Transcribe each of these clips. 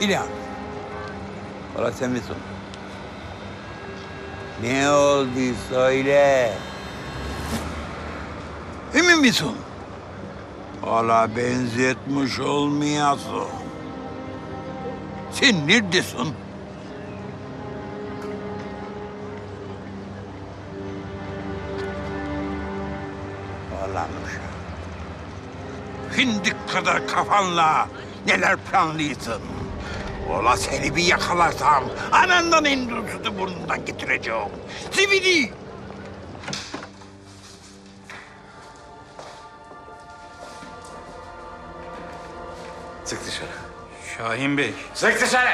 İlhan. Ola sen misin? Ne oldu söyle. Emin misin? Ola benzetmiş olmayasın. Sen neredesin? Allah'ım Hindik kadar kafanla neler planlıyorsun? Ola seni bir yakalarsam anandan endürsüzü burnundan getireceğim. Zibidi! Çık dışarı. Şahin Bey. Çık dışarı!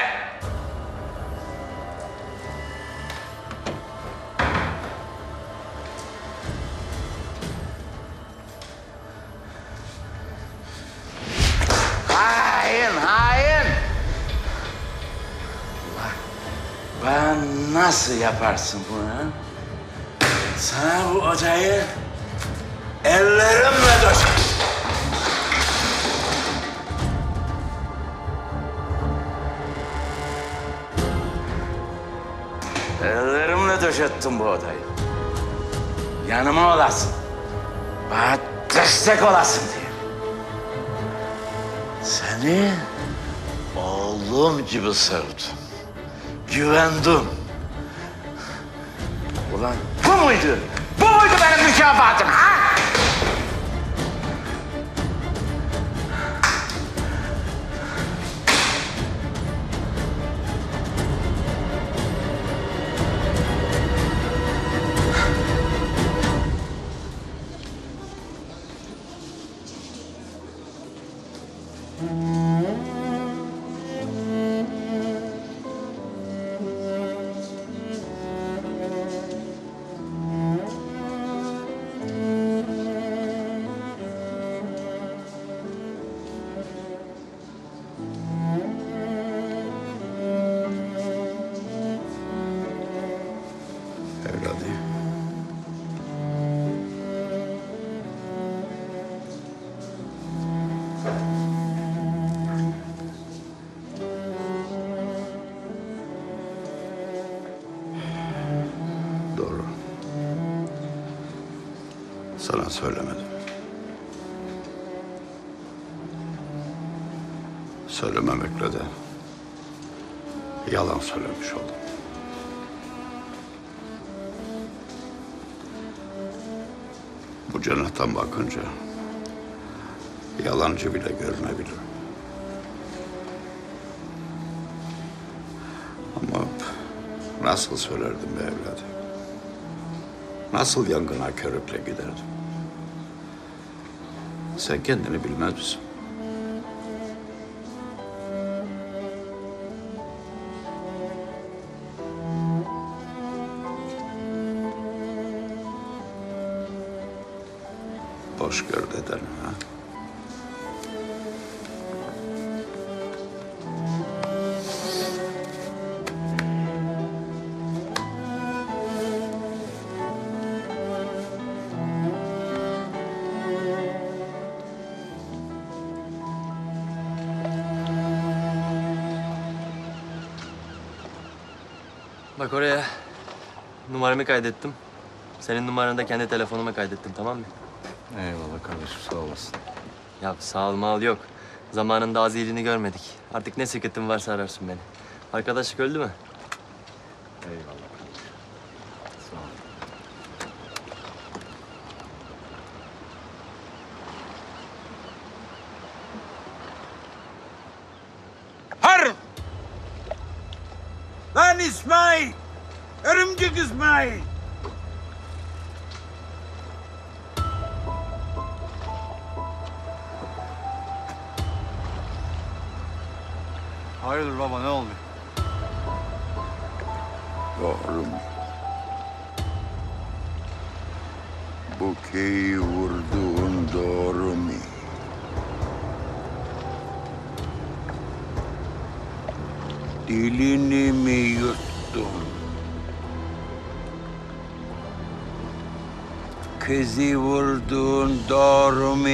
Ben nasıl yaparsın bunu? Sana bu odayı ellerimle döşerim. Ellerimle döşettim bu odayı. Yanıma olasın. Bana destek olasın diye. Seni oğlum gibi sevdim. Güvendim. Ulan bu muydu? Bu muydu benim mükafatım ha? Sana söylemedim. Söylememekle de yalan söylemiş oldum. Bu cennetten bakınca yalancı bile görünebilir. Ama nasıl söylerdim be evladım? Nasıl yangına körükle giderdim? Sen kendini bilmez misin? Boş gör dedeni ha. Bak oraya numaramı kaydettim. Senin numaranı da kendi telefonuma kaydettim tamam mı? Eyvallah kardeşim sağ olasın. Ya sağ ol mal yok. Zamanında azilini görmedik. Artık ne sıkıntın varsa ararsın beni. Arkadaşlık öldü mü? Eyvallah kardeşim. Sağ ol. Har! Lan İsmail! Örümcek İsmail! Hayırdır baba ne oldu? Oğlum. Bu köyü vurduğun dilini mi yuttum? Kızı vurduğun doğru mu?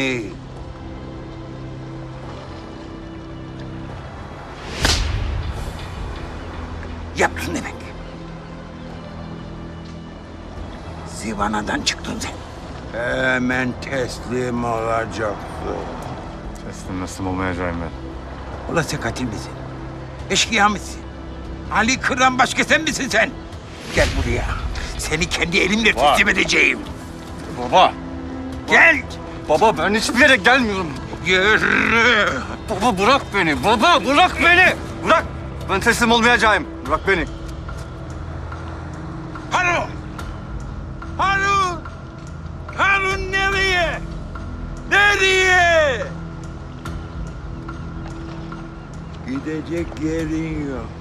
Yaptın demek. Zivanadan çıktın sen. Hemen teslim olacaksın. Teslim nasıl olmayacağım ben? Olası katil misin? Eşkıya mısın? Ali Kıran başka sen misin sen? Gel buraya. Seni kendi elimle teslim edeceğim. Baba! Gel. Baba ben hiçbir yere gelmiyorum. Yürü. Baba bırak beni. Baba bırak beni. Bırak. Ben teslim olmayacağım. Bırak beni. Gidecek yerin yok.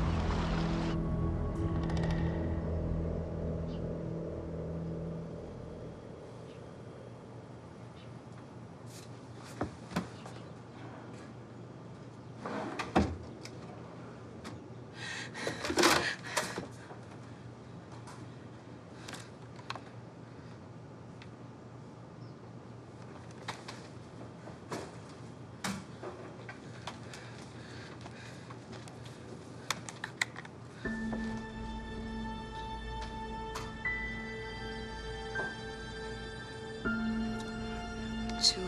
Şu...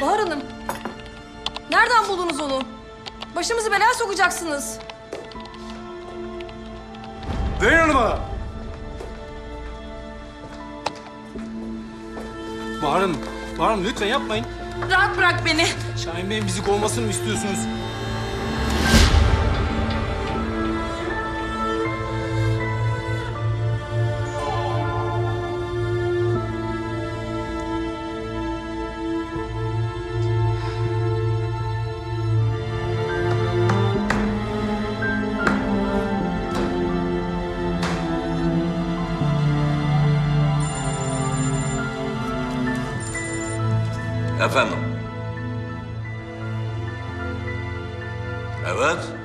Bahar Hanım. Nereden buldunuz onu? Başımızı belaya sokacaksınız. Verin onu bana. Bahar Hanım, Bahar Hanım lütfen yapmayın. Rahat bırak beni. Şahin Bey'in bizi kovmasını mı istiyorsunuz? Efendim? Evet.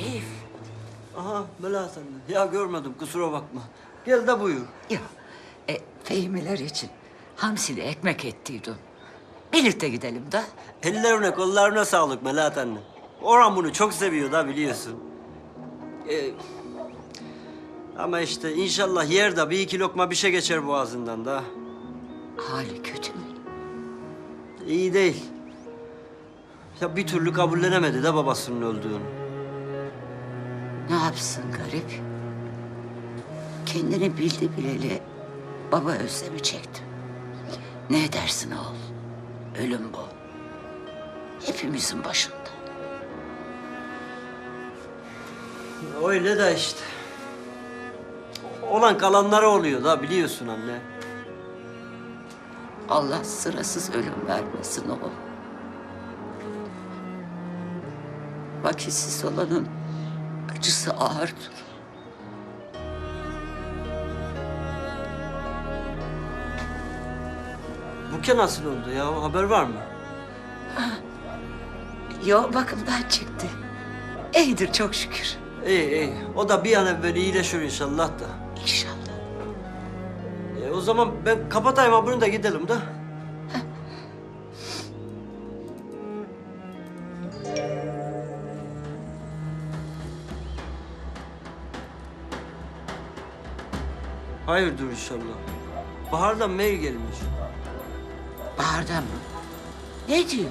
Arif. Aha Melahat anne. Ya görmedim kusura bakma. Gel de buyur. Ya e, Fehmiler için hamsili ekmek ettiydim. Birlikte gidelim de. Ellerine kollarına sağlık Melahat anne. Orhan bunu çok seviyor da biliyorsun. Ee, ama işte inşallah yer de bir iki lokma bir şey geçer boğazından da. Hali kötü mü? İyi değil. Ya bir türlü kabullenemedi de babasının öldüğünü. Ne yapsın garip? Kendini bildi bileli baba özlemi çekti. Ne edersin oğul? Ölüm bu. Hepimizin başında. Öyle de işte. Olan kalanlara oluyor da biliyorsun anne. Allah sırasız ölüm vermesin oğul. Vakitsiz olanın acısı ağırdır. Buke nasıl öldü ya? Haber var mı? Yo bakımdan çıktı. İyidir çok şükür. İyi iyi. O da bir an evvel iyileşir inşallah da. İnşallah. E, o zaman ben kapatayım ha bunu da gidelim de. Hayırdır inşallah. Bahar'dan mail gelmiş. Bahar'dan mı? Ne diyor?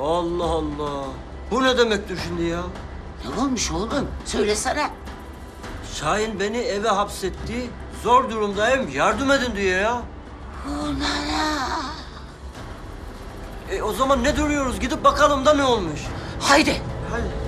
Allah Allah. Bu ne demektir şimdi ya? Ne olmuş oğlum? Söylesene. Şahin beni eve hapsetti. Zor durumdayım. Yardım edin diyor ya. Onana. E o zaman ne duruyoruz? Gidip bakalım da ne olmuş? Haydi. 很。